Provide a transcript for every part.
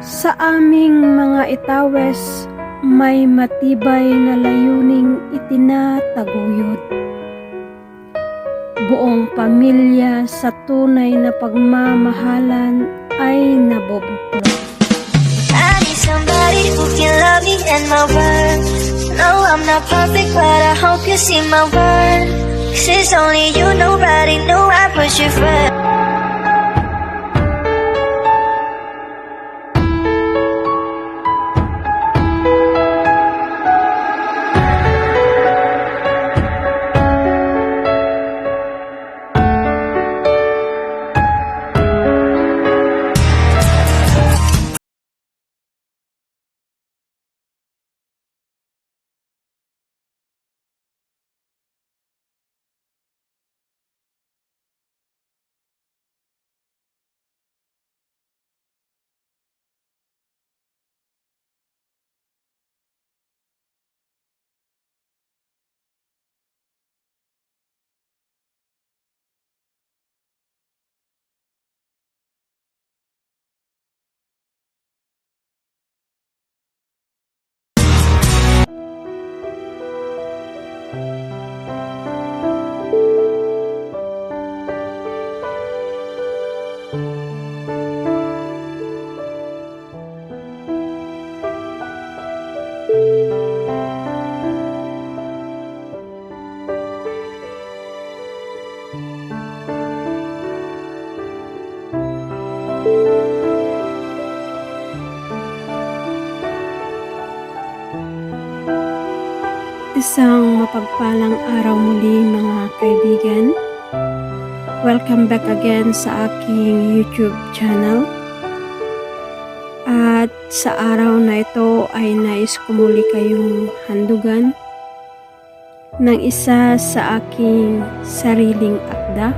Sa aming mga itawes, may matibay na layuning itinataguyod. Buong pamilya sa tunay na pagmamahalan ay nabobuklod. I somebody who can love me and my word. No, I'm not perfect, but I hope you see my worth. It's only you, nobody knew I put you first. Isang mapagpalang araw muli mga kaibigan. Welcome back again sa aking YouTube channel. At sa araw na ito ay nais ko muli kayong handugan ng isa sa aking sariling akda.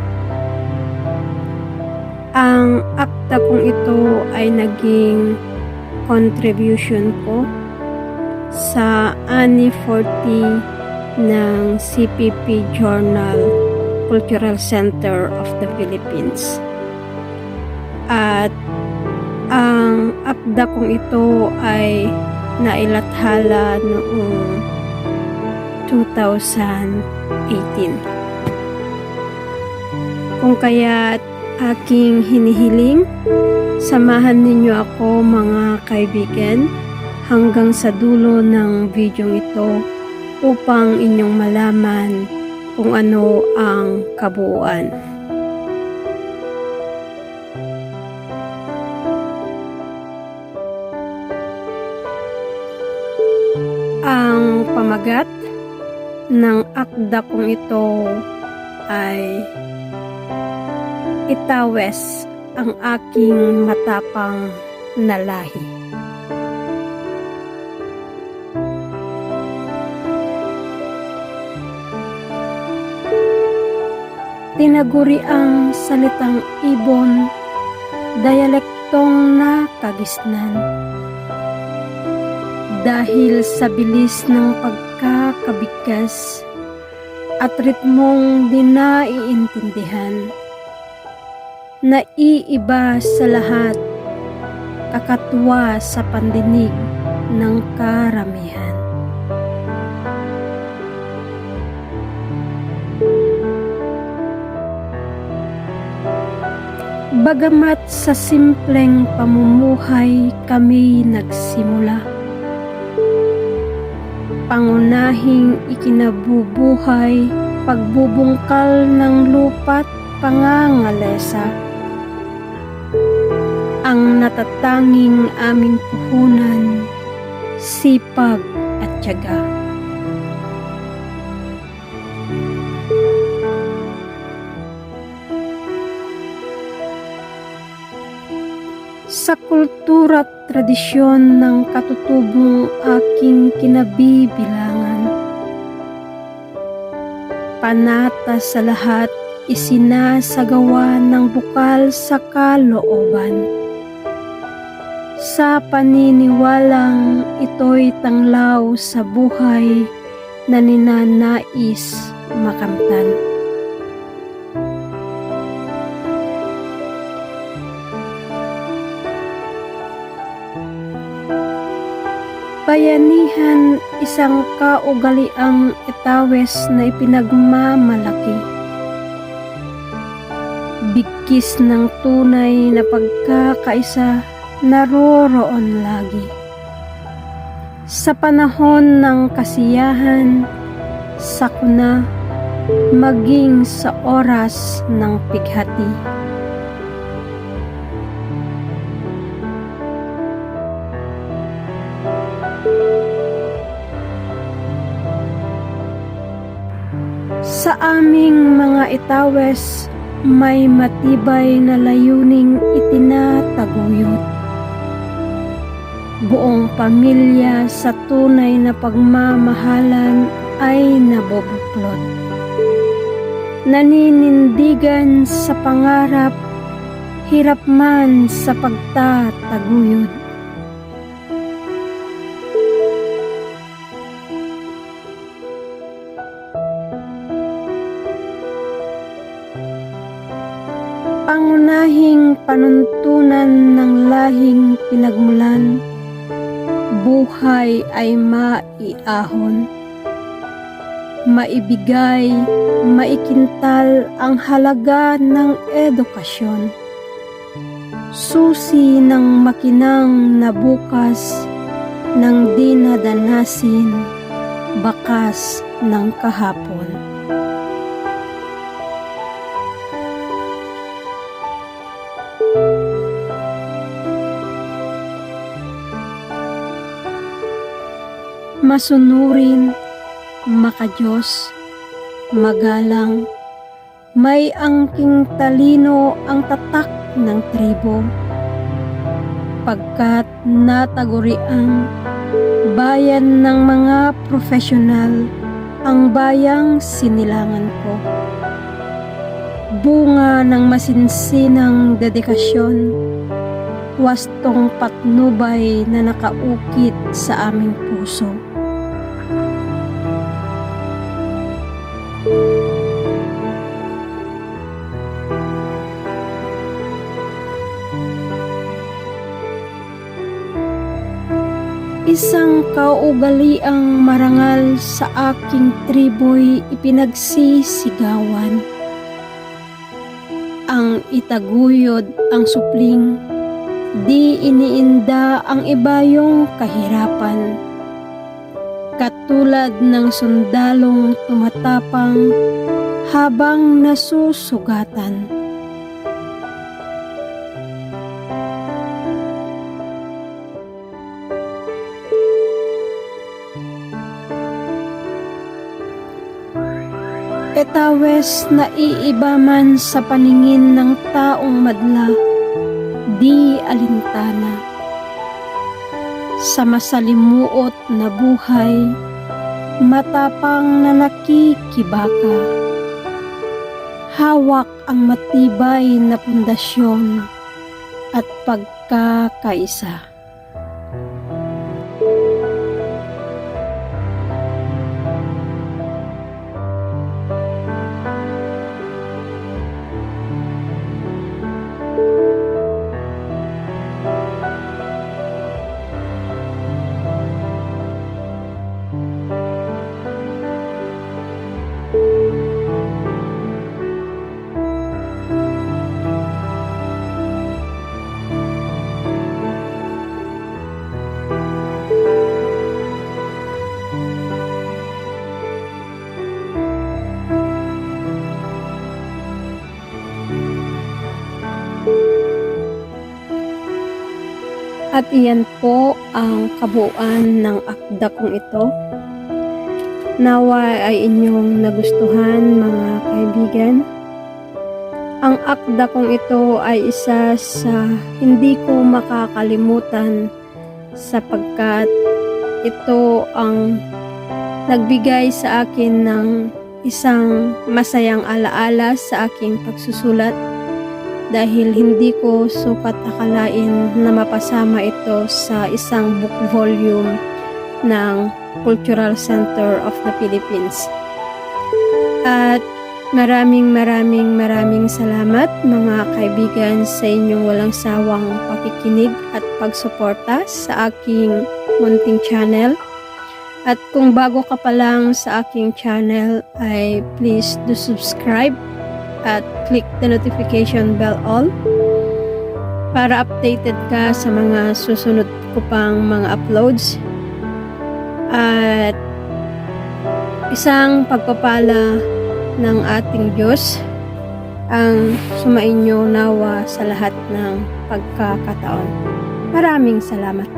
Ang akda kong ito ay naging contribution ko sa ANI 40 ng CPP Journal Cultural Center of the Philippines. At ang akda kong ito ay nailathala noong 2018. Kung kaya't aking hinihiling, samahan ninyo ako mga kaibigan hanggang sa dulo ng video ito upang inyong malaman kung ano ang kabuuan. Ang pamagat ng akda kong ito ay itawes ang aking matapang na lahi. Tinaguri ang salitang ibon, dialektong nakagisnan. Dahil sa bilis ng pagkakabigkas at ritmong di naiintindihan, naiiba sa lahat, kakatwa sa pandinig ng karamihan. Bagamat sa simpleng pamumuhay kami nagsimula. Pangunahing ikinabubuhay, pagbubungkal ng lupa't pangangalesa. Ang natatanging aming puhunan, sipag at tiyaga. Sa kultura at tradisyon ng katutubong aking kinabibilangan. Panata sa lahat isinasagawa ng bukal sa kalooban. Sa paniniwalang ito'y tanglaw sa buhay na ninanais makamtan. Bayanihan isang kaugaliang itawes na ipinagmamalaki. Bigkis ng tunay na pagkakaisa naroroon lagi. Sa panahon ng kasiyahan, sakuna, maging sa oras ng pighati. Aming mga itawes, may matibay na layuning itinataguyod. Buong pamilya sa tunay na pagmamahalan ay nabobuklod. Naninindigan sa pangarap, hirap man sa pagtataguyod. Panuntunan ng lahing pinagmulan, buhay ay maiahon. Maibigay, maikintal ang halaga ng edukasyon. Susi ng makinang na bukas ng dinadanasin, bakas ng kahapon. Masunurin, makajos, magalang, may angking talino ang tatak ng tribo. Pagkat nataguriang bayan ng mga profesional ang bayang sinilangan ko. Bunga ng masinsinang dedikasyon, wastong patnubay na nakaukit sa aming puso. Isang kaugaliang marangal sa aking triboy ipinagsisigawan. Ang itaguyod ang supling, di iniinda ang ibayong kahirapan. Katulad ng sundalong tumatapang habang nasusugatan. Etawes na iiba man sa paningin ng taong madla, di alintana. Sa masalimuot na buhay, matapang na nakikibaka. Hawak ang matibay na pundasyon at pagkakaisa. At iyan po ang kabuuan ng akda kong ito. Nawa ay inyong nagustuhan mga kaibigan. Ang akda kong ito ay isa sa hindi ko makakalimutan sapagkat ito ang nagbigay sa akin ng isang masayang alaala sa aking pagsusulat dahil hindi ko sukat akalain na mapasama ito sa isang book volume ng Cultural Center of the Philippines. At Maraming maraming maraming salamat mga kaibigan sa inyong walang sawang pakikinig at pagsuporta sa aking munting channel. At kung bago ka pa lang sa aking channel ay please do subscribe at click the notification bell all para updated ka sa mga susunod ko pang mga uploads. At isang pagpapala ng ating Diyos ang sumainyo nawa sa lahat ng pagkakataon. Maraming salamat